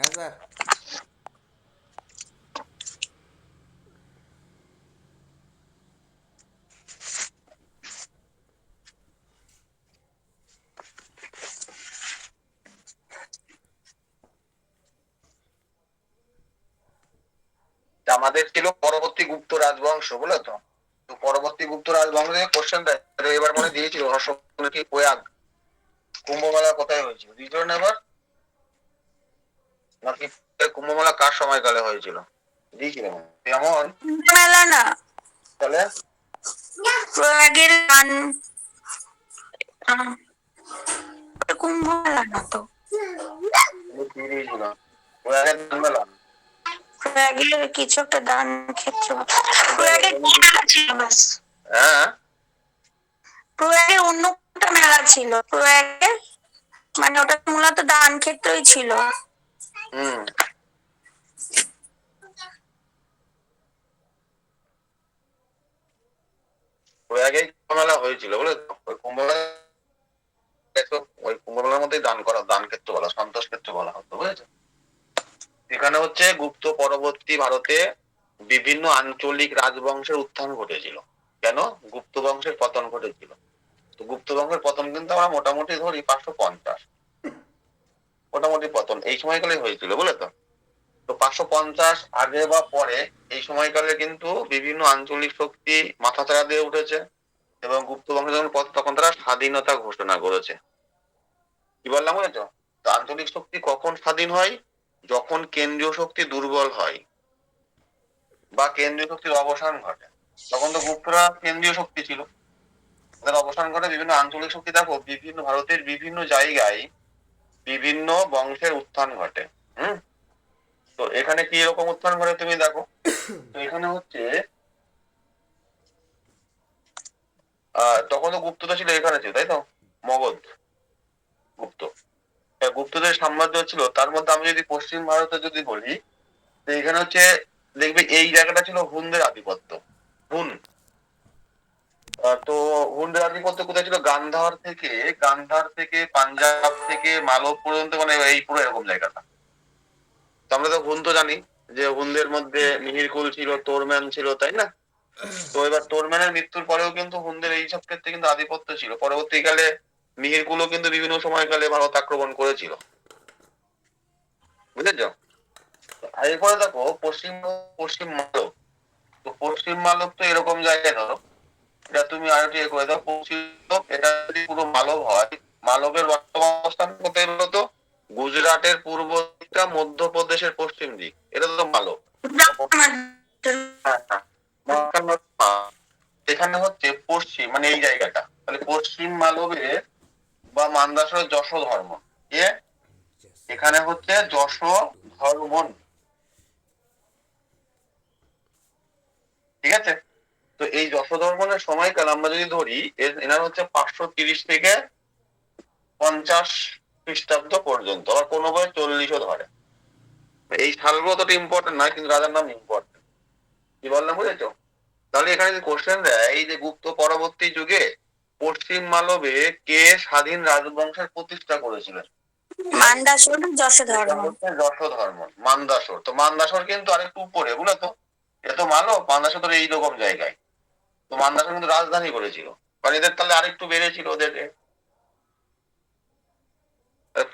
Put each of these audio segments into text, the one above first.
Sir তা আমাদের ছিল পরবর্তী গুপ্ত রাজবংশ, বুঝলো তো? পরবর্তী গুপ্ত রাজবংশ কোশ্চেন এবার মনে দিয়েছিল হর্ষবর্ধন কি প্রয়াগ? কুম্ভমেলা কোথায় হয়েছিল? দিয়েছিল না এবার নাকি কুম্ভমেলা কার সময়কালে হয়েছিল? যেমন মেলা না। তাহলে? প্রয়াগের গান। আহ, কুম্ভ মেলা না তো। প্রয়াগের মেলা প্রয়াগের কিছু একটা দান ক্ষেত্র। প্রয়াগের কি মেলা ছিল বাস। হ্যাঁ? প্রয়াগের অন্য একটা মেলা ছিল? প্রয়াগের? মানে ওটা মূলত দান ক্ষেত্রই ছিল। ওই সন্তোষ ক্ষেত্র বলা হতো, বুঝেছ? এখানে হচ্ছে গুপ্ত পরবর্তী ভারতে বিভিন্ন আঞ্চলিক রাজবংশের উত্থান ঘটেছিল। কেন? গুপ্ত বংশের পতন ঘটেছিল। তো গুপ্ত বংশের পতন কিন্তু আমরা মোটামুটি ধরি পাঁচশো পঞ্চাশ। মোটামুটি পতন। এই সময়কালে হয়েছিল বুঝলে তো তো পাঁচশো পঞ্চাশ আগে বা পরে এই সময়কালে কিন্তু বিভিন্ন আঞ্চলিক শক্তি মাথা মাথাচাড়া দিয়ে উঠেছে এবং গুপ্ত বংশ যখন পথ তখন তারা স্বাধীনতা ঘোষণা করেছে। কি বললাম বুঝেছ তো আঞ্চলিক শক্তি কখন স্বাধীন হয়? যখন কেন্দ্রীয় শক্তি দুর্বল হয় বা কেন্দ্রীয় শক্তির অবসান ঘটে। তখন তো গুপ্তরা কেন্দ্রীয় শক্তি ছিল। তাদের অবসান ঘটে বিভিন্ন আঞ্চলিক শক্তি। দেখো, বিভিন্ন ভারতের বিভিন্ন জায়গায় বিভিন্ন বংশের উত্থান ঘটে, হম? তো এখানে কি রকম উত্থান ঘটে তুমি দেখো। তো এখানে হচ্ছে তখন তো গুপ্ততা ছিল এখানে ছিল, তাই তো? মগধ, গুপ্ত। গুপ্তদের সাম্রাজ্য ছিল, তার মধ্যে আমি যদি পশ্চিম ভারতে যদি বলি, তো এখানে হচ্ছে, দেখবে এই জায়গাটা ছিল হুনদের আধিপত্য। তো হুনদের আধিপত্য কোথায় ছিল? গান্ধার থেকে গান্ধার থেকে, পাঞ্জাব থেকে, মালব পর্যন্ত মানে এই পুরো এরকম জায়গাটা। তো আমরা তো হুন তো জানি যে হুনদের মধ্যে মিহিরকুল ছিল, তোরম্যান ছিল, তাই না? তো এবার তোরম্যানের মৃত্যুর পরেও কিন্তু হুনদের এই সব ক্ষেত্রে কিন্তু আধিপত্য ছিল। পরবর্তীকালে মিহিরকুলও কিন্তু বিভিন্ন সময়কালে ভারত আক্রমণ করেছিল। বুঝেছ? এরপরে দেখো, পশ্চিম পশ্চিম মালব। তো পশ্চিম মালব তো এরকম জায়গায় ধরো এটা তুমি আর একটু ইয়ে করে দাও পশ্চিম এটা যদি পুরো মালব হয়। মালবের বর্তমান অবস্থান কোথায় বলতো? গুজরাটের পূর্ব দিকটা মধ্যপ্রদেশের পশ্চিম দিক। এটা তো মালব। হ্যাঁ, হ্যাঁ। মাঝখানে হচ্ছে- এখানে হচ্ছে পশ্চিম মানে এই জায়গাটা। তাহলে পশ্চিম মালবে বা মান্দাসর যশ ধর্ম। এখানে হচ্ছে যশ ধর্মন। ঠিক আছে? তো এই যশ ধর্মনের সময়কাল আমরা যদি ধরি এর- এনার হচ্ছে পাঁচশো তিরিশ থেকে পঞ্চাশ খ্রিস্টাব্দ পর্যন্ত আবার কোনো বই চল্লিশও ধরে। এই সালগুলো অতটা ইম্পর্টেন্ট নয় কিন্তু রাজার নাম ইম্পর্টেন্ট কি বললাম বুঝেছ? তাহলে এখানে যদি কোশ্চেন দেয় এই যে গুপ্ত পরবর্তী যুগে পশ্চিম মালবে কে স্বাধীন রাজবংশের প্রতিষ্ঠা করেছিলেন? মান্দাসর যশ ধর্ম মান্দাসর। তো মান্দাসর কিন্তু আরেকটু উপরে বুঝলে তো? এ তো মালব মান্দাসর তো এইরকম জায়গায়। তো মান্দাসর কিন্তু রাজধানী করেছিল কারণ এদের তাহলে আরেকটু বেড়েছিল তাহলে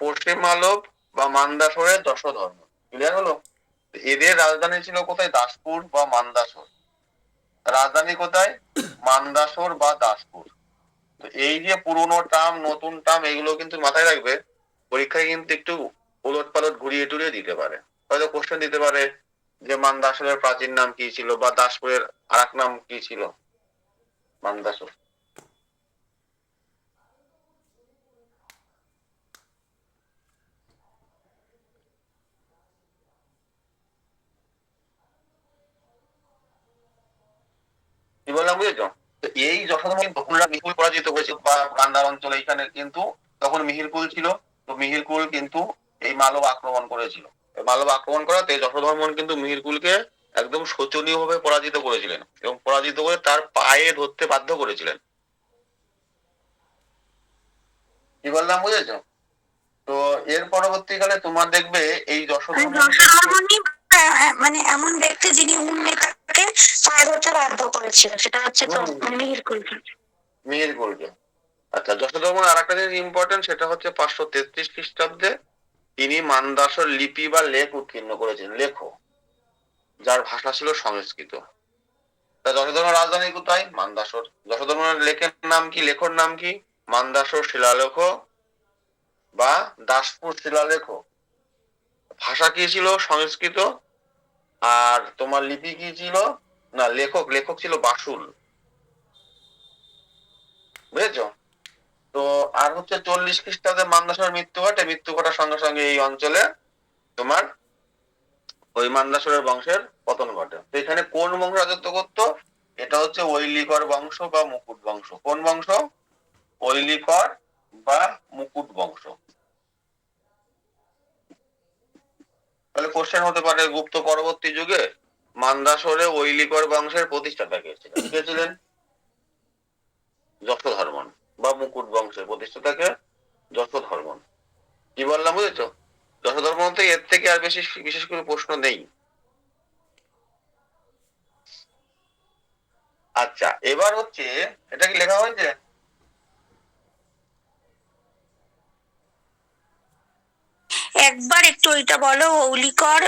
পশ্চিম মালব বা মান্দাসরের যশ ধর্ম ক্লিয়ার হলো এদের রাজধানী ছিল কোথায়? দাসপুর বা মান্দাসর। রাজধানী কোথায়? মান্দাসর বা দাসপুর। তো এই যে পুরোনো টার্ম, নতুন টার্ম, এগুলো কিন্তু মাথায় রাখবে। পরীক্ষায় কিন্তু একটু উলট পালট ঘুরিয়ে টুরিয়ে দিতে পারে। হয়তো কোশ্চেন দিতে পারে যে মান্দাসরের প্রাচীন নাম কি ছিল বা দাসপুরের আর নাম কি ছিল? মান্দাসর কি বললাম বুঝেছ? এই যখন বকুলরা মিহিরকুল পরাজিত হয়েছিল বা গান্ধার অঞ্চল এইখানে, কিন্তু তখন মিহিরকুল ছিল। তো মিহিরকুল কিন্তু এই মালব আক্রমণ করেছিল। মালব আক্রমণ করাতে যশোধর্মন কিন্তু মিহিরকুলকে একদম শোচনীয় ভাবে পরাজিত করেছিলেন এবং পরাজিত করে তার পায়ে ধরতে বাধ্য করেছিলেন। কি বললাম বুঝেছ? তো এর পরবর্তীকালে তোমার দেখবে এই যশোধর যশোধর্মণি মানে এমন ব্যক্তি যিনি উন্নেতাকে ছয় বছর বাধ্য করেছিল সেটা হচ্ছে তো। মিহির কুলকে মিহির আচ্ছা যশোধর্মন আর একটা জিনিস ইম্পর্টেন্ট সেটা হচ্ছে পাঁচশো তেত্রিশ খ্রিস্টাব্দে তিনি মানদাসর লিপি বা লেখ উৎকীর্ণ করেছেন লেখো যার ভাষা ছিল সংস্কৃত। তা যশোধর্মের রাজধানী কোথায়? মানদাসর। যশোধর্মের লেখের নাম কি? লেখর নাম কি? মান্দাসর শিলালেখ বা দাসপুর শিলালেখ। ভাষা কি ছিল? সংস্কৃত। আর তোমার লিপি কি ছিল? না, লেখক। লেখক ছিল বাসুল। বুঝেছ? তো আর হচ্ছে চল্লিশ খ্রিস্টাব্দে মান্দাসরের মৃত্যু ঘটে। মৃত্যু ঘটার সঙ্গে সঙ্গে এই অঞ্চলে তোমার ওই মান্দাসরের বংশের পতন ঘটে। তো এখানে কোন বংশ রাজত্ব করতো? এটা হচ্ছে ঐলিকর বংশ বা মুকুট বংশ। কোন বংশ? ঐলিকর বা মুকুট বংশ। তাহলে কোশ্চেন হতে পারে গুপ্ত পরবর্তী যুগে মান্দাসরে ঐলিকর বংশের প্রতিষ্ঠাতা কে ছিলেন? কে ছিলেন? যশোধর্মন বা মুকুট বংশের প্রতিষ্ঠাতাকে যশোধর্মন। কি বললাম বুঝেছ? যশোধর্মন থেকে এর থেকে আর বেশি বিশেষ করে প্রশ্ন নেই। আচ্ছা এবার হচ্ছে এটা কি লেখা হয়েছে? একবার একটু ওইটা বলো ঔলিকর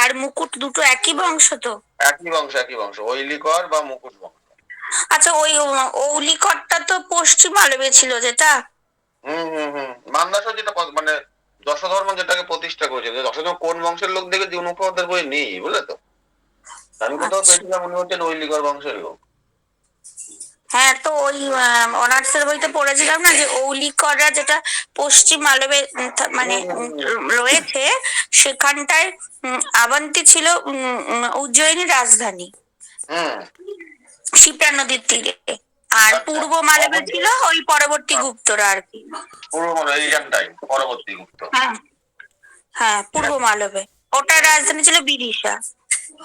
আর মুকুট দুটো একই বংশ তো? একই বংশ একই বংশ ঐলিকর বা মুকুট বংশ। আচ্ছা ওই ঔলিকরটা তো পশ্চিম আলবে ছিল যেটা? হম হম হম মান্দাসর যেটা মানে যশোধর্মন যেটাকে প্রতিষ্ঠা করেছে দশধর্ম কোন বংশের লোক দেখে জীবন মুখোপাধ্যায়ের বই নেই বুঝলে তো? আমি কোথাও আচ্ছা। পেয়েছিলাম উনি হচ্ছেন ঐলিকর বংশের লোক। হ্যাঁ তো ওই অনার্স এর বইতে পড়েছিলাম না যে ঔলিকররা যেটা পশ্চিম আলবে মানে রয়েছে সেখানটায় আবন্তি ছিল উজ্জয়িনী রাজধানী। হম শিপ্রা নদীর তীরে। আর আচ্ছা। পূর্ব মালবে ছিল ওই পরবর্তী গুপ্তরা আর কি। পূর্ব মানে এইখানটাই পরবর্তী গুপ্ত। হ্যাঁ হ্যাঁ পূর্ব মালবে ওটার রাজধানী ছিল বিদিশা।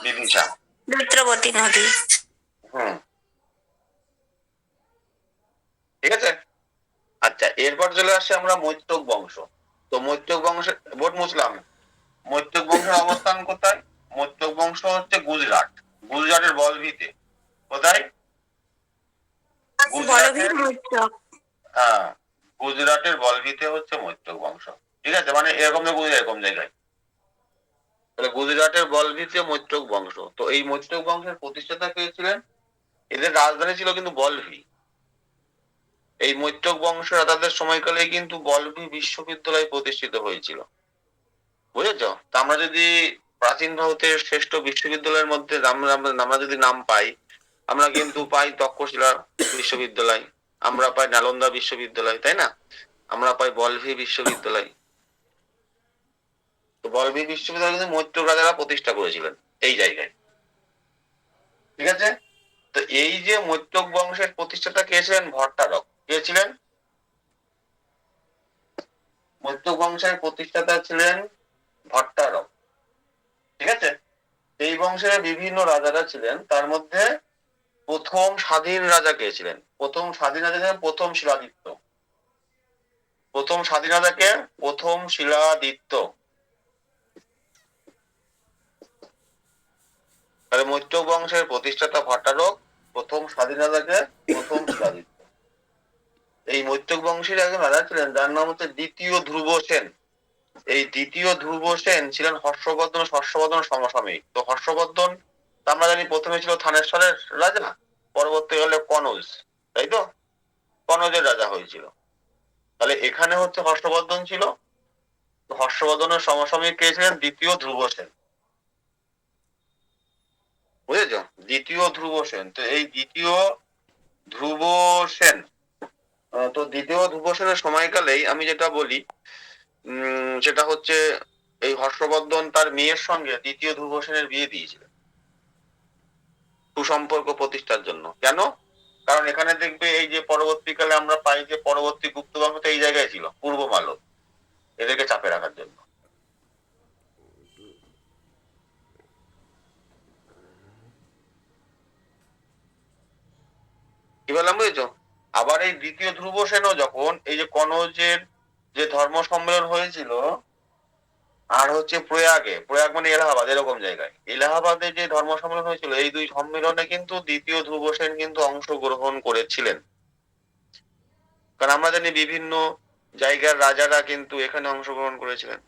বিদিশা। নেত্রবতী নদী। হুম। ঠিক আছে? আচ্ছা এরপর চলে আসছে আমরা মৈত্রক বংশ। তো মৈত্রক বংশের বোট মুছলাম। মৈত্রক বংশের অবস্থান কোথায়? মৈত্রক বংশ হচ্ছে গুজরাট। গুজরাটের বলভিতে। কোথায়? বলভীর হ্যাঁ গুজরাটের বলভিতে হচ্ছে মৈত্রক বংশ। ঠিক আছে মানে এরকম এরকম জায়গায়। তাহলে গুজরাটের বলভিতে মৈত্রক বংশ। তো এই মৈত্রক বংশের প্রতিষ্ঠাতা কে ছিলেন? এদের রাজধানী ছিল কিন্তু বলভি। এই মৈত্রক বংশ রাজাদের সময়কালে কিন্তু বলভি বিশ্ববিদ্যালয় প্রতিষ্ঠিত হয়েছিল। বুঝেছ? তা আমরা যদি প্রাচীন ভারতের শ্রেষ্ঠ বিশ্ববিদ্যালয়ের মধ্যে আমরা যদি নাম পাই আমরা কিন্তু পাই তক্ষশিলা বিশ্ববিদ্যালয়। আমরা পাই নালন্দা বিশ্ববিদ্যালয়, তাই না? আমরা পাই বলভি বিশ্ববিদ্যালয়। তো বলভি বিশ্ববিদ্যালয় কিন্তু মৈত্রক রাজারা প্রতিষ্ঠা করেছিলেন এই জায়গায়। ঠিক আছে? তো এই যে মৈত্রক বংশের প্রতিষ্ঠাতা কে ছিলেন? ভট্টারক। কে ছিলেন? মৈত্রক বংশের প্রতিষ্ঠাতা ছিলেন ভট্টারক। ঠিক আছে? এই বংশের বিভিন্ন রাজারা ছিলেন। তার মধ্যে প্রথম স্বাধীন রাজা কে ছিলেন? প্রথম স্বাধীন রাজা ছিলেন প্রথম শিলাদিত্য। প্রথম স্বাধীন রাজাকে প্রথম শিলাদিত্য। তাহলে মৈত্রক বংশের প্রতিষ্ঠাতা ভট্টারক প্রথম স্বাধীন রাজাকে প্রথম শিলাদিত্য। এই মৈত্রক বংশের একজন রাজা ছিলেন, যার নাম হচ্ছে দ্বিতীয় ধ্রুব সেন। এই দ্বিতীয় ধ্রুব সেন ছিলেন হর্ষবর্ধন হর্ষবর্ধন সমসাময়িক। তো হর্ষবর্ধন আমরা জানি প্রথমে ছিল থানেশ্বরের রাজা, পরবর্তী পরবর্তীকালে কনৌজ, তাই তো? কনৌজের রাজা হয়েছিল। তাহলে এখানে হচ্ছে হর্ষবর্ধন ছিল। হর্ষবর্ধনের সমসাময়িক কে ছিলেন? দ্বিতীয় ধ্রুব সেন। বুঝেছ? দ্বিতীয় ধ্রুব সেন। তো এই দ্বিতীয় ধ্রুব সেন তো দ্বিতীয় ধ্রুব সেনের সময়কালেই আমি যেটা বলি, উম, সেটা হচ্ছে এই হর্ষবর্ধন তার মেয়ের সঙ্গে দ্বিতীয় ধ্রুব সেনের বিয়ে দিয়েছিলেন সুসম্পর্ক প্রতিষ্ঠার জন্য। কেন? কারণ এখানে দেখবে এই যে পরবর্তীকালে আমরা পাই যে পরবর্তী গুপ্ত তো এই জায়গায় ছিল, পূর্ব মালব এদেরকে চাপে রাখার জন্য। কি বললাম বুঝেছ? আবার এই দ্বিতীয় ধ্রুব সেনও যখন এই যে কনৌজের যে ধর্ম সম্মেলন হয়েছিল আর হচ্ছে প্রয়াগে, প্রয়াগ মানে এলাহাবাদ, এরকম জায়গায়। এলাহাবাদে যে ধর্ম সম্মেলন হয়েছিল, এই দুই সম্মেলনে কিন্তু দ্বিতীয় ধ্রুব সেন কিন্তু অংশগ্রহণ করেছিলেন। কারণ আমরা জানি বিভিন্ন জায়গার রাজারা কিন্তু এখানে অংশগ্রহণ করেছিলেন।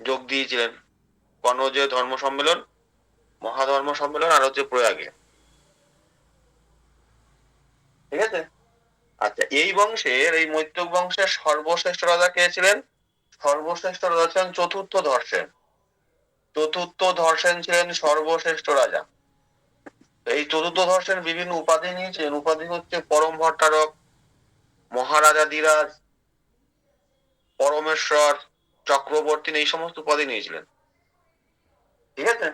যোগ দিয়েছিলেন। কনজে ধর্ম সম্মেলন মহাধর্ম সম্মেলন আর হচ্ছে প্রয়াগে। ঠিক আছে? আচ্ছা এই বংশের, এই মৈত্রক বংশের সর্বশ্রেষ্ঠ রাজা কে ছিলেন? সর্বশ্রেষ্ঠ রাজা ছিলেন চতুর্থ ধর্ষেন চতুর্থ ধর্ষেন ছিলেন সর্বশ্রেষ্ঠ রাজা। এই চতুর্থ ধর্ষেন বিভিন্ন উপাধি নিয়েছেন উপাধি হচ্ছে পরম ভট্টারক মহারাজাধিরাজ পরমেশ্বর, চক্রবর্তী, এই সমস্ত উপাধি নিয়েছিলেন। ঠিক আছে?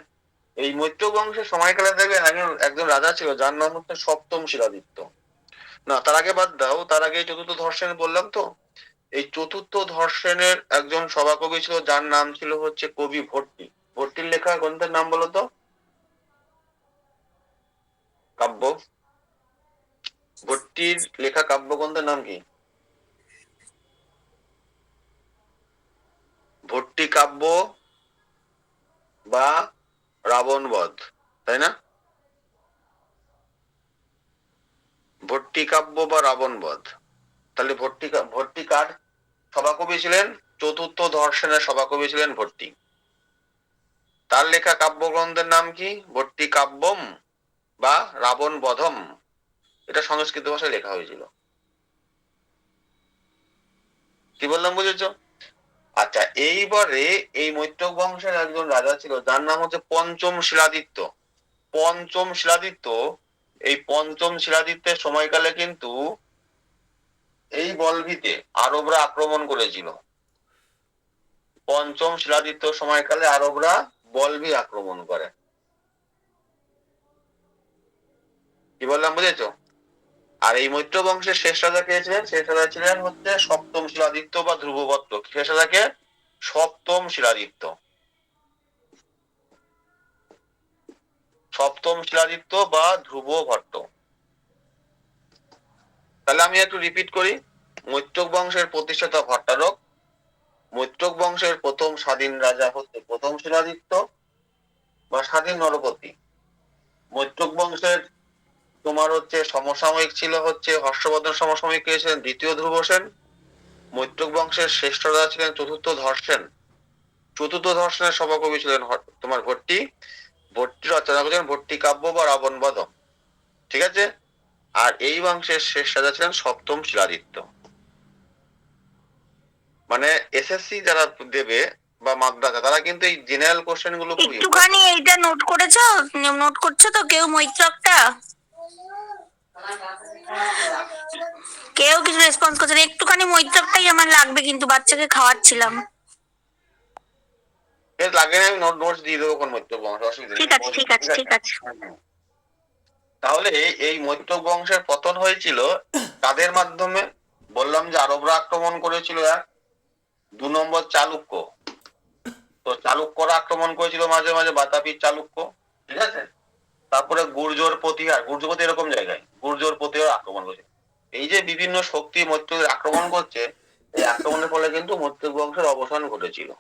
এই মৈত্র বংশের সময়কালে দেখবেন একজন একজন রাজা ছিল, যার নাম হচ্ছে সপ্তম শিলাদিত্য। না, তার আগে বাদ দাও, তার আগে চতুর্থ ধর্ষণ বললাম তো। এই চতুর্থ ধর্ষণের একজন সভাকবি ছিল, যার নাম ছিল হচ্ছে কবি ভট্টি ভট্টির লেখা গ্রন্থের নাম বলো তো? কাব্য। ভট্টির লেখা কাব্যগ্রন্থের নাম কি? ভট্টি কাব্য বা রাবণ বধ তাই না? ভট্টি কাব্য বা রাবণ বধ তাহলে ভট্টি ভট্টি কার? সভাকবি ছিলেন চতুর্থ ধর্ষণের সভাকবি ছিলেন ভট্টি তার লেখা কাব্যগ্রন্থের নাম কি? ভট্টি কাব্যম বা রাবণ বধম। এটা সংস্কৃত ভাষায় লেখা হয়েছিল। কি বললাম বুঝেছ? আচ্ছা এইবারে এই মৈত্রক বংশের একজন রাজা ছিল, যার নাম হচ্ছে পঞ্চম শিলাদিত্য। পঞ্চম শিলাদিত্য, এই পঞ্চম শিলাদিত্যের সময়কালে কিন্তু এই বলভিতে আরবরা আক্রমণ করেছিল। পঞ্চম শিলাদিত্য সময়কালে আরবরা বলভি আক্রমণ করে। কি বললাম, বুঝেছ? আর এই মৈত্র বংশের শেষ রাজা কে ছিলেন? শেষ রাজা ছিলেন হচ্ছে সপ্তম শিলাদিত্য বা ধ্রুবভট্ট শেষ রাজাকে? সপ্তম শিলাদিত্য। সপ্তম শিলাদিত্য বা ধ্রুব ভট্ট তাহলে আমি একটু রিপিট করি। মৈত্রক বংশের প্রতিষ্ঠাতা ভট্টারক। মৈত্রক বংশের প্রথম স্বাধীন রাজা হচ্ছে প্রথম শিলাদিত্য বা স্বাধীন নরপতি। মৈত্রক বংশের তোমার হচ্ছে সমসাময়িক ছিল হচ্ছে হর্ষবর্ধন সমসাময়িক কে ছিলেন? দ্বিতীয় ধ্রুব সেন। মৈত্রক বংশের শ্রেষ্ঠ রাজা ছিলেন চতুর্থ ধর্ষেন চতুর্থ ধর্ষণের সভাকবি ছিলেন তোমার ভট্টি। ভট্টি রচনা করেছেন ভট্টি কাব্য বা রাবণ ঠিক আছে? আর এই বংশের শেষ রাজা ছিলেন সপ্তম শিলাদিত্য। মানে এসএসসি যারা দেবে বা মাদ্রাসা তারা কিন্তু এই জেনারেল কোশ্চেনগুলো একটুখানি এইটা নোট করেছ? নোট করছ তো কেউ মৈত্রকটা? কেউ কিছু রেসপন্স করছে না। একটুখানি মৈত্রকটাই আমার লাগবে কিন্তু বাচ্চাকে খাওয়াচ্ছিলাম। এর লাগে না আমি নোট নোটস দিয়ে দেবো কোন মৈত্র বংশ অসুবিধা ঠিক আছে ঠিক আছে ঠিক আছে। তাহলে এই মৈত্রক বংশের পতন হয়েছিল তাদের মাধ্যমে? বললাম যে আরবরা আক্রমণ করেছিল এক, দু নম্বর চালুক্য। তো চালুক্যরা আক্রমণ করেছিল মাঝে মাঝে বাতাপির চালুক্য, ঠিক আছে? তারপরে গুর্জর প্রতিহার গুর্জপতি এরকম জায়গায়, গুর্জর প্রতিহার আক্রমণ করেছে। এই যে বিভিন্ন শক্তি মৈত্রদের আক্রমণ করছে, এই আক্রমণের ফলে কিন্তু মৈত্রক বংশের অবসান ঘটেছিল।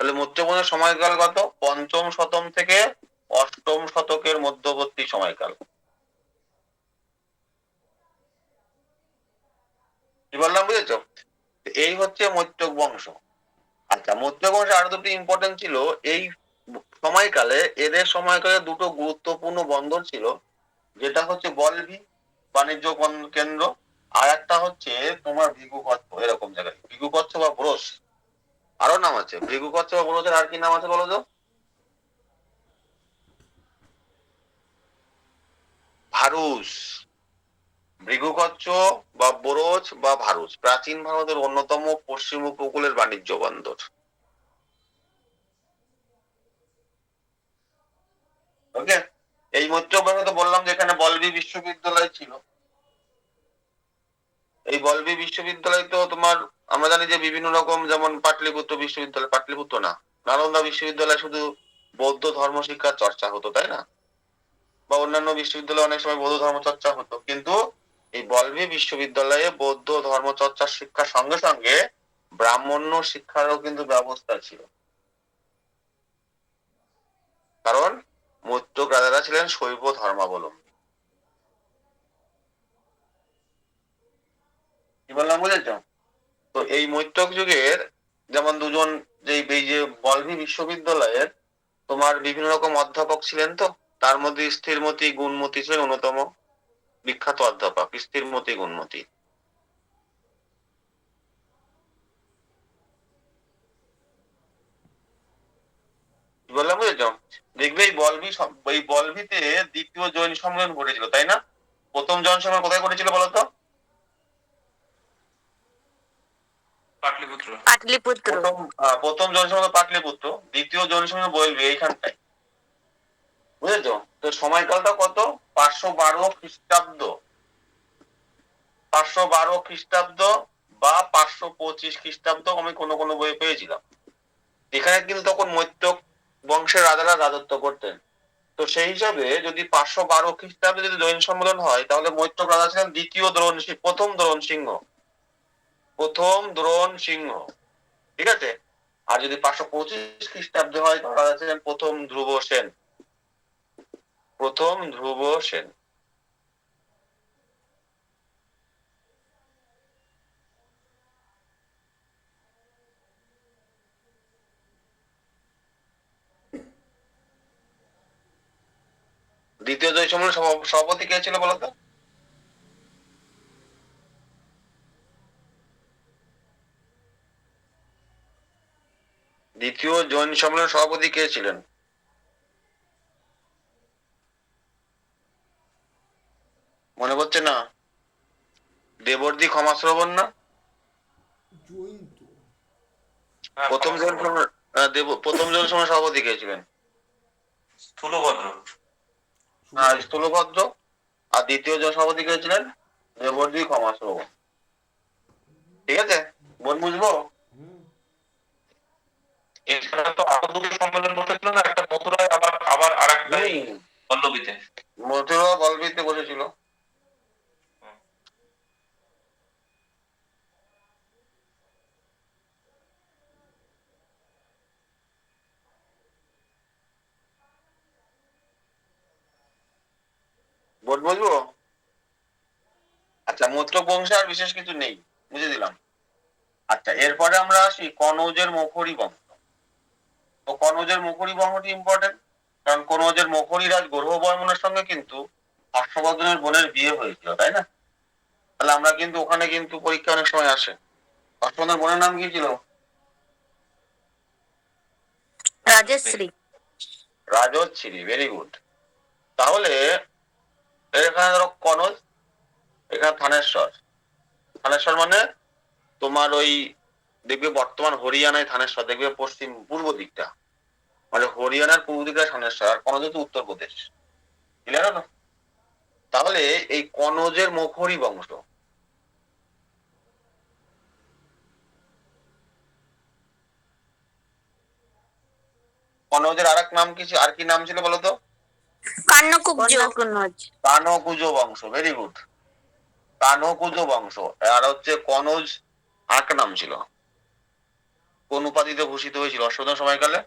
তাহলে মৈত্রক বংশের সময়কাল কত? পঞ্চম শতম থেকে অষ্টম শতকের মধ্যবর্তী সময়কাল। কি বললাম বুঝেছ? এই হচ্ছে মৈত্রক বংশ। আচ্ছা মৈত্রক বংশের আরও দুটি ইম্পর্টেন্ট ছিল। এই সময়কালে, এদের সময়কালে দুটো গুরুত্বপূর্ণ বন্দর ছিল। যেটা হচ্ছে বলভি, বাণিজ্য কেন্দ্র, আর একটা হচ্ছে তোমার ভিগু কচ্ছ এরকম জায়গায়। ভিগু কচ্ছ বা ব্রোস আরও নাম আছে। ভিগু কচ্ছ বা ব্রোসের আর কি নাম আছে বলো তো? ভারুস ভৃগুকচ্ছ বা বোরোজ বা ভারুচ প্রাচীন ভারতের অন্যতম পশ্চিম উপকূলের বাণিজ্য বন্দর। ওকে এই মৈত্রবাণী তো বললাম যে এখানে বলবি বিশ্ববিদ্যালয় ছিল। এই বলবি বিশ্ববিদ্যালয় তো তোমার, আমরা জানি যে বিভিন্ন রকম যেমন পাটলিপুত্র বিশ্ববিদ্যালয়, পাটলিপুত্র না, নালন্দা বিশ্ববিদ্যালয় শুধু বৌদ্ধ ধর্ম শিক্ষার চর্চা হতো, তাই না? বা অন্যান্য বিশ্ববিদ্যালয়ে অনেক সময় বৌদ্ধ ধর্ম চর্চা হতো, কিন্তু এই বলভি বিশ্ববিদ্যালয়ে বৌদ্ধ ধর্মচর্চার শিক্ষার সঙ্গে সঙ্গে ব্রাহ্মণ্য শিক্ষারও কিন্তু ব্যবস্থা ছিল। কারণ মৈত্র রাজারা ছিলেন শৈব ধর্মাবলম্বী। কি বললাম বুঝেছ? তো এই মৈত্রক যুগের যেমন দুজন যে এই যে বলভি বিশ্ববিদ্যালয়ের তোমার বিভিন্ন রকম অধ্যাপক ছিলেন তো, তার মধ্যে স্থিরমতি, গুণমতি ছিলেন অন্যতম বিখ্যাত অধ্যাপক স্থিরমতি গুণমতি। কি বললাম বুঝেছ? দেখবে এই বলভি এই বলভিতে দ্বিতীয় জৈন সম্মেলন ঘটেছিল তাই না? প্রথম জৈন সম্মেলন কোথায় ঘটেছিল বলতো পাটলিপুত্র। পাটলিপুত্র। প্রথম আহ, প্রথম জৈন সম্মেলন পাটলিপুত্র দ্বিতীয় জৈন সম্মেলন বলবি এইখানটায়। বুঝেছ? তো সময়কালটা কত? পাঁচশো বারো খ্রিস্টাব্দ। পাঁচশো বারো খ্রিস্টাব্দ বা পাঁচশো পঁচিশ খ্রিস্টাব্দ আমি কোনো কোনো বইয়ে পেয়েছিলাম। এখানে কিন্তু তখন মৈত্র বংশের রাজারা রাজত্ব করতেন। তো সেই হিসাবে যদি পাঁচশো বারো খ্রিস্টাব্দে যদি জৈন সম্মেলন হয়, তাহলে মৈত্র রাজা ছিলেন দ্বিতীয় দ্রোণ প্রথম দ্রোণ সিংহ। প্রথম দ্রোণ সিংহ। ঠিক আছে? আর যদি পাঁচশো পঁচিশ খ্রিস্টাব্দে হয়, তাহলে রাজা ছিলেন প্রথম ধ্রুব সেন। প্রথম ধ্রুব সেন। দ্বিতীয় জয় সম্মেলন সভা- সভাপতি কে ছিল বলতো? দ্বিতীয় জৈন সম্মেলন সভাপতি কে ছিলেন? মনে পড়ছে না? দেবর্দি ক্ষমা শ্রবণ না? হ্যাঁ, প্রথম জৈন দেব প্রথম জৈন সম্মেলন সভাপতি কে ছিলেন? স্থূলভদ্র। আর স্থূলভদ্র। আর দ্বিতীয় জন সভাপতি কে ছিলেন? দেবর্দি ক্ষমা শ্রবণ। ঠিক আছে? বোন বুঝব? এছাড়া তো আরও দুটো সম্মেলন বসেছিল না? একটা মথুরায় আবার আবার আর একটা পল্লবীতে। মথুরা বলবিতে বসেছিল। আচ্ছা বংশে আর বিশেষ কিছু নেই বুঝে দিলাম। আচ্ছা এরপরে আমরা আসি কনৌজের মুখরি বংশ। তো কনৌজের মুখরি বংশটি ইম্পর্টেন্ট কারণ কনৌজের মুখরি রাজ গর্ভ বর্মনের সঙ্গে কিন্তু হর্ষবর্ধনের বোনের বিয়ে হয়েছিল তাই না? তাহলে আমরা কিন্তু ওখানে কিন্তু পরীক্ষা অনেক সময় আসে। হর্ষবর্ধনের বোনের নাম কি ছিল? রাজশ্রী। রাজশ্রী ভেরি গুড তাহলে এখানে ধরো কনজ, এখানে থানেশ্বর। থানেশ্বর মানে তোমার ওই দেখবে বর্তমান হরিয়ানায় থানেশ্বর, দেখবে পশ্চিম পূর্ব দিকটা। মানে হরিয়ানার পূর্ব দিকটা থানেশ্বর, আর কনজ হচ্ছে উত্তরপ্রদেশ ক্লিয়ার হলো? তাহলে এই কনজের মুখরি বংশ। কনজের আর নাম কি আর কি নাম ছিল বলতো কান্নকুব্জ। কানকুজ বংশ ভেরি গুড কানকুজ বংশ। আর হচ্ছে কনজ আর নাম ছিল। কোন উপাধিতে ভূষিত হয়েছিল? অশ্বতন সময়কালে?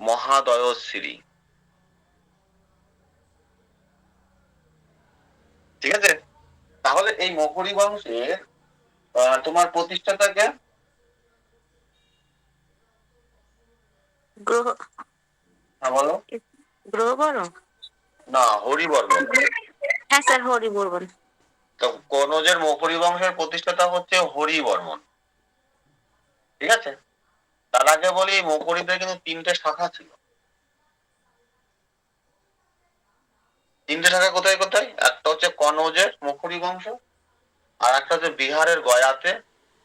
মহাদয়শ্রী ঠিক আছে? তাহলে এই মকরি বংশের আহ, তোমার প্রতিষ্ঠাতাকে? হ্যাঁ বলো। গ্রহ বড় না হরিবর্মন। হ্যাঁ স্যার হরি বর্মন তো কনজের মকরি বংশের প্রতিষ্ঠাতা হচ্ছে হরিবর্মন। ঠিক আছে? তার আগে বলি মকরিদের কিন্তু তিনটে শাখা ছিল। তিনটে শাখা কোথায় কোথায়? একটা হচ্ছে কনৌজের মুখরি বংশ আর একটা হচ্ছে বিহারের গয়াতে।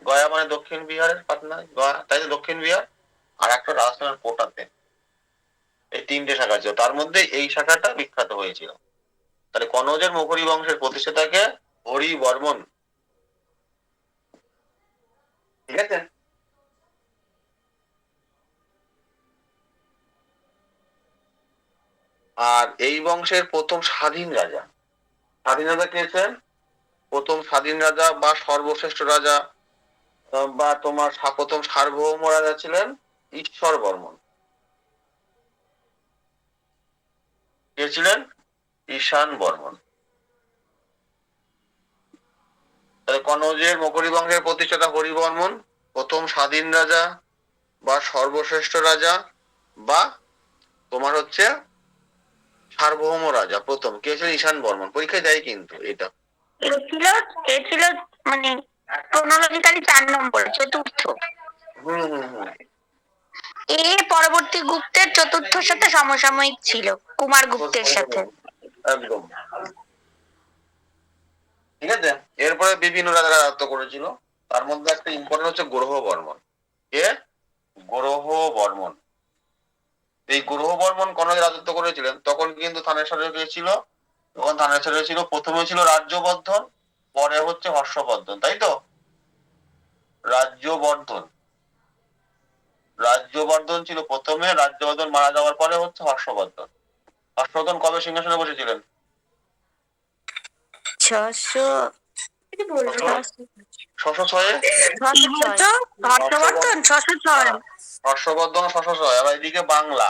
গয়া মানে দক্ষিণ বিহারের পাটনায় গয়া তাই দক্ষিণ বিহার? আর একটা রাজস্থানের কোটাতে। এই তিনটে শাখা ছিল। তার মধ্যে এই শাখাটা বিখ্যাত হয়েছিল। তাহলে কনৌজের মুখরি বংশের প্রতিষ্ঠাতাকে হরি বর্মন। ঠিক আছে? আর এই বংশের প্রথম স্বাধীন রাজা। স্বাধীন রাজা কে ছিলেন? প্রথম স্বাধীন রাজা বা সর্বশ্রেষ্ঠ রাজা, বা তোমার প্রথম সার্বভৌম রাজা ছিলেন ঈশ্বর বর্মন। কে ছিলেন? ঈশান বর্মন। তাহলে কনৌজের মকরী বংশের প্রতিষ্ঠাতা হরিবর্মন প্রথম স্বাধীন রাজা বা সর্বশ্রেষ্ঠ রাজা বা তোমার হচ্ছে সার্বভৌম রাজা প্রথম। কে ছিল ঈশান বর্মন? পরীক্ষায় দেয় কিন্তু এটা। ছিল? এ ছিল? মানে ক্রোনোলজিক্যালি চার নম্বর চতুর্থ। হুম হুম হুম। এ পরবর্তী গুপ্তের চতুর্থর সাথে সমসাময়িক ছিল কুমার গুপ্তের সাথে। একদম। ঠিক আছে? এরপরে বিভিন্ন রাজারা রাজত্ব করেছিল। তার মধ্যে একটা ইম্পর্টেন্ট হচ্ছে গ্রহ বর্মন কে? গ্রহ বর্মন এই গ্রহ বর্মন কনজ রাজত্ব করেছিলেন তখন কিন্তু থানেশ্বরে ছিল? তখন থানেশ্বরে ছিল প্রথমে ছিল রাজ্যবর্ধন পরে হচ্ছে হর্ষবর্ধন তাই তো? রাজ্যবর্ধন। রাজ্যবর্ধন ছিল প্রথমে রাজ্যবর্ধন মারা যাওয়ার পরে হচ্ছে হর্ষবর্ধন। হর্ষবর্ধন কবে সিংহাসনে বসেছিলেন? ছশো ছশো ছয়? হর্ষবর্ধন ছশো ছয়। হর্ষবর্ধন ছশো ছয়। আবার এদিকে বাংলা।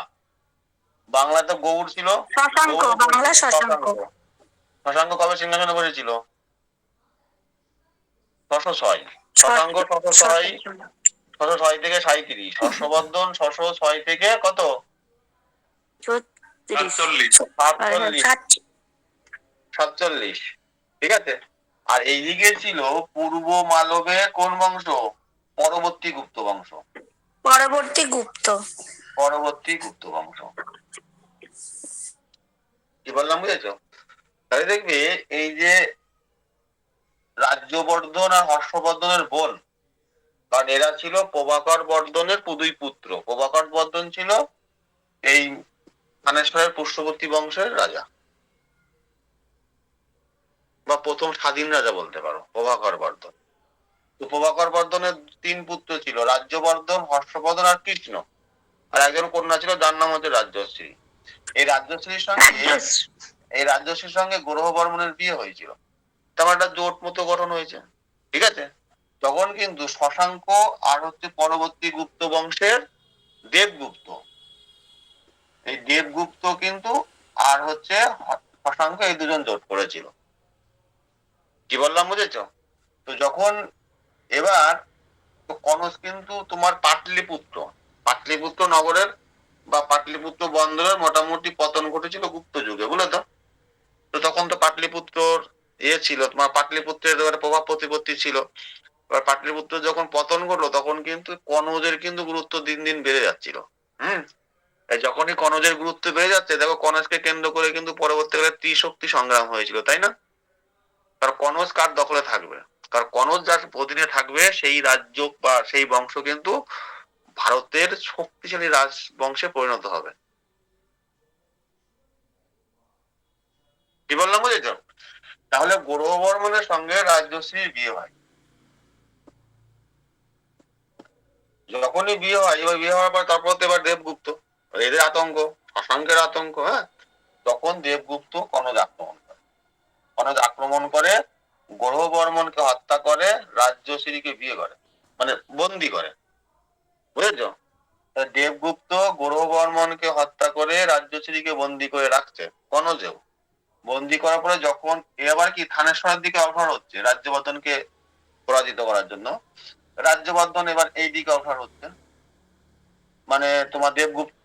বাংলাতে গৌড় ছিল? শশাঙ্ক বাংলা শশাঙ্ক। শশাঙ্ক। কবে সিংহাসনে বসেছিল? ছশো ছয়। শশাঙ্ক ছশো ছয়। ছশো ছয় থেকে সাঁইত্রিশ। হর্ষবর্ধন ছশো ছয় থেকে কত? সাতচল্লিশ। সাতচল্লিশ। সাত- সাতচল্লিশ। ঠিক আছে? আর এইদিকে ছিল পূর্ব মালবে কোন বংশ? পরবর্তী গুপ্ত বংশ। পরবর্তী গুপ্ত। পরবর্তী গুপ্ত বংশ। কি বললাম বুঝেছ? তাহলে দেখবে এই যে রাজ্যবর্ধন আর হর্ষবর্ধনের বোন কারণ এরা ছিল প্রভাকর বর্ধনের দুই পুত্র। প্রভাকর বর্ধন ছিল এই থানেশ্বরের পুষ্পবর্তী বংশের রাজা। বা প্রথম স্বাধীন রাজা বলতে পারো প্রভাকর বর্ধন। তো প্রভাকর বর্ধনের তিন পুত্র ছিল রাজ্যবর্ধন হর্ষবর্ধন আর কৃষ্ণ। আর একজন কন্যা ছিল যার নাম হচ্ছে রাজ্যশ্রী। এই রাজ্যশ্রীর সঙ্গে এই রাজ্যশ্রীর সঙ্গে গ্রহ বর্মনের বিয়ে হয়েছিল। তেমন একটা জোট মতো গঠন হয়েছে। ঠিক আছে? তখন কিন্তু শশাঙ্ক আর হচ্ছে পরবর্তী গুপ্ত বংশের দেবগুপ্ত। এই দেবগুপ্ত কিন্তু আর হচ্ছে শশাঙ্ক এই দুজন জোট করেছিল। কি বললাম বুঝেছ? তো যখন এবার কনস কিন্তু তোমার পাটলিপুত্র পাটলিপুত্র নগরের বা পাটলিপুত্র বন্দরের মোটামুটি পতন ঘটেছিল গুপ্ত যুগে, বুঝলে তো? তো তখন তো পাটলিপুত্রর ইয়ে ছিল, তোমার পাটলিপুত্রের প্রভাব প্রতিপত্তি ছিল। এবার পাটলিপুত্র যখন পতন ঘটলো, তখন কিন্তু কনৌজের কিন্তু গুরুত্ব দিন দিন বেড়ে যাচ্ছিল, হম? যখনই কনজের গুরুত্ব বেড়ে যাচ্ছে, দেখো কনজকে কেন্দ্র করে কিন্তু পরবর্তীকালে ত্রিশক্তি সংগ্রাম হয়েছিল, তাই না? কারণ কনজ কার দখলে থাকবে? কারণ কনজ যার অধীনে থাকবে, সেই রাজ্য বা সেই বংশ কিন্তু ভারতের শক্তিশালী রাজবংশে পরিণত হবে। কি বললাম বুঝেছ? তাহলে গৌরব বর্মনের সঙ্গে রাজশ্রীর বিয়ে হয়। যখনই বিয়ে হয়, এবার বিয়ে হওয়ার পর তারপর তো এবার দেবগুপ্ত। এদের আতঙ্ক শশাঙ্কের আতঙ্ক হ্যাঁ? তখন দেবগুপ্ত কনজ আক্রমণ করে। কনজ আক্রমণ করে, গ্রহবর্মনকে হত্যা করে রাজ্যশ্রীকে বিয়ে করে মানে বন্দি করে। বুঝেছ? দেবগুপ্ত গ্রহবর্মনকে হত্যা করে রাজ্যশ্রীকে বন্দি করে রাখছে, কনজেও। বন্দি করার পরে যখন এ আবার কি থানেশ্বরের দিকে অগ্রসর হচ্ছে, রাজ্যবর্ধনকে পরাজিত করার জন্য? রাজ্যবর্ধন এবার এই দিকে অফার হচ্ছে। মানে তোমার দেবগুপ্ত